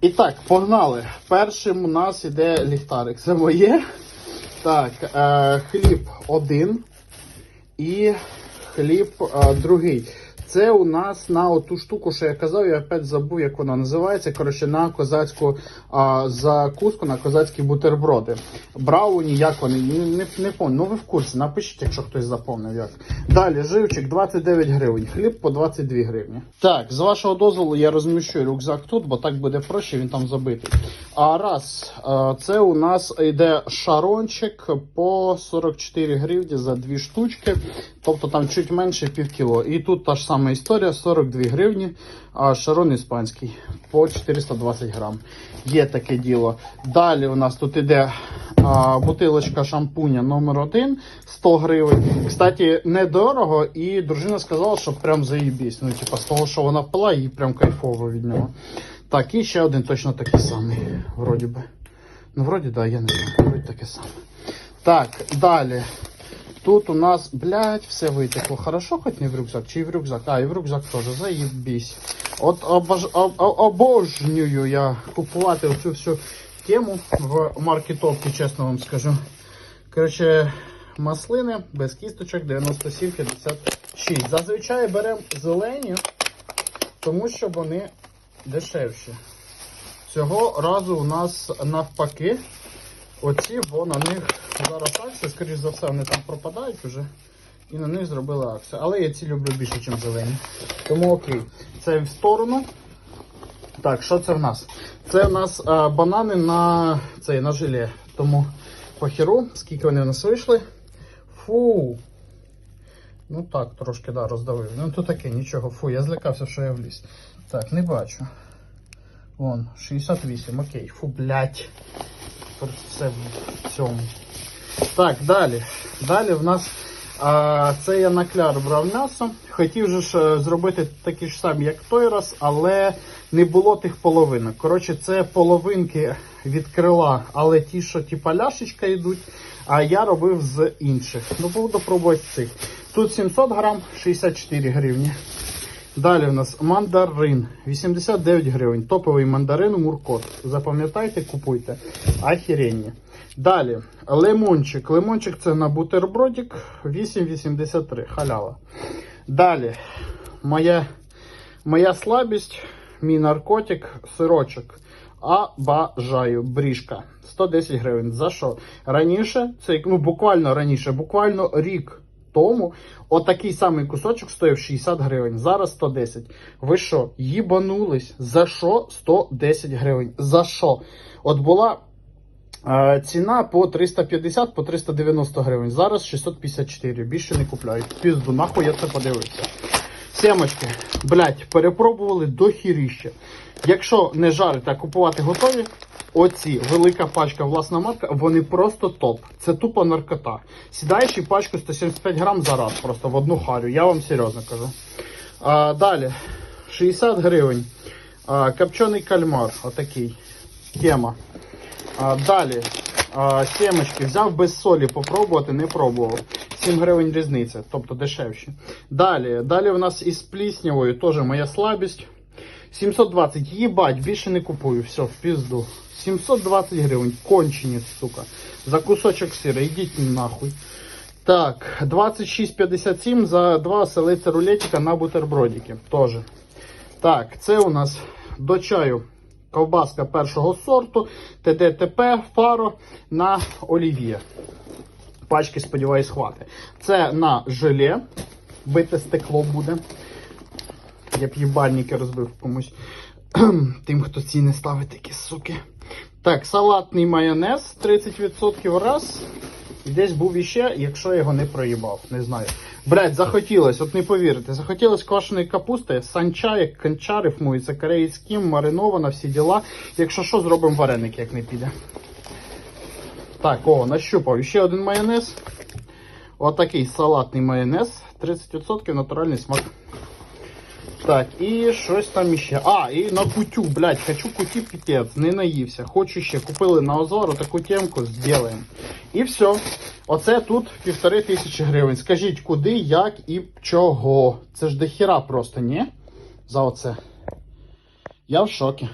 І так, погнали. Першим у нас іде ліхтарик. Це моє. Так, е, хліб один і хліб е, другий. Це у нас на оту штуку, що я казав, я опять забув, як вона називається. Коротше, на козацьку а, закуску, на козацькі бутерброди. Брауні, як вони, не, не, не пам'ятаю. Ну ви в курсі, напишіть, якщо хтось запомнив як. Далі, живчик 29 гривень, хліб по 22 гривні. Так, з вашого дозволу я розміщу рюкзак тут, бо так буде проще, він там забитий. А раз, це у нас йде шарончик по 44 гривні за дві штучки, тобто там чуть менше пів кіло. І тут та ж сама історія, 42 гривні, а шарон іспанський по 420 грам. Є таке діло. Далі у нас тут іде а, бутилочка шампуня номер 1 100 гривень. Кстати, недорого, і дружина сказала, що прям заїбісь. Ну, типа, з того, що вона пила, їй прям кайфово від нього. Так, і ще один точно такий самий, вроді би. Ну, вроді, да, я не знаю, вроді таке саме. Так, далі. Тут у нас, блядь, все витекло. Хорошо, хоч не в рюкзак, чи в рюкзак? А, і в рюкзак теж, заїбісь. От обож... об- об- обожнюю я купувати оцю всю тему в маркетовці, чесно вам скажу. Коротше, маслини без кісточок 97,56. Зазвичай беремо зелені, тому що вони дешевші. Цього разу у нас навпаки. Оці, бо на них зараз акція, скоріш за все, вони там пропадають вже. І на них зробили акцію. Але я ці люблю більше, ніж зелені. Тому окей. Це в сторону. Так, що це в нас? Це в нас а, банани на цей, на желе. Тому похеру, скільки вони в нас вийшли. Фу. Ну так, трошки да, роздавив. Ну то таке, нічого. Фу, я злякався, що я вліз. Так, не бачу. Вон, 68, окей. Фу, блядь. Все в цьому. Так, далі. Далі в нас а, це я на кляр брав м'ясо. Хотів же ж е, зробити такі ж самі, як той раз, але не було тих половинок. Коротше, це половинки від крила, але ті, що типа ляшечка йдуть, а я робив з інших. Ну, буду пробувати цих. Тут 700 грам, 64 гривні. Далі в нас мандарин 89 гривень. Топовий мандарин Муркот. Запам'ятайте, купуйте. Ахіренні. Далі лимончик. Лимончик це на бутербродик 8,83. Халява. Далі моя, моя слабість, мій наркотик, сирочок. А бажаю брішка. 110 гривень. За що? Раніше, це ну буквально раніше, буквально рік тому отакий самий кусочок стоїв 60 гривень. Зараз 110. Ви що, їбанулись? За що 110 гривень? За що? От була е, ціна по 350 по 390 гривень. Зараз 654. Більше не купляють. Пізду, нахуй я це подивився. Семочки, блять, перепробували до хіріща. Якщо не жарити, а купувати готові, оці велика пачка власна марка, вони просто топ. Це тупо наркота. Сідаєш пачку 175 грам за раз, просто в одну харю. Я вам серйозно кажу. А, далі, 60 гривень. А, копчений кальмар, отакий. Тема. А, далі. А, сімочки взяв без солі попробувати, не пробував. 7 гривень різниця, тобто дешевші. Далі, далі у нас із пліснявою теж моя слабість. 720, їбать, більше не купую, все, в пізду. 720 гривень, кончені, сука. За кусочок сира, йдіть нахуй. Так, 26,57 за два селиця рулетика на бутербродики. Теж. Так, це у нас до чаю ковбаска першого сорту, ТДТП, фаро на олів'є. Пачки, сподіваюсь, хватить. Це на желе. Бите стекло буде. Я б їбальники розбив комусь. Тим, хто ціни ставить такі суки. Так, салатний майонез 30% раз. І десь був іще, якщо я його не проїбав. Не знаю. Блять, захотілось, от не повірите, захотілось квашеної капусти, санча, як конча рифмується, корейським, маринована, всі діла. Якщо що, зробимо вареник, як не піде. Так, о, нащупав. Ще один майонез. Отакий салатний майонез. 30% натуральний смак. Так, і щось там іще. А, і на кутю, блядь, хочу куті пітець, не наївся. Хочу ще. Купили на Озору таку темку, зробимо. І все. Оце тут півтори тисячі гривень. Скажіть, куди, як і чого? Це ж дохіра просто, ні? За оце. Я в шокі.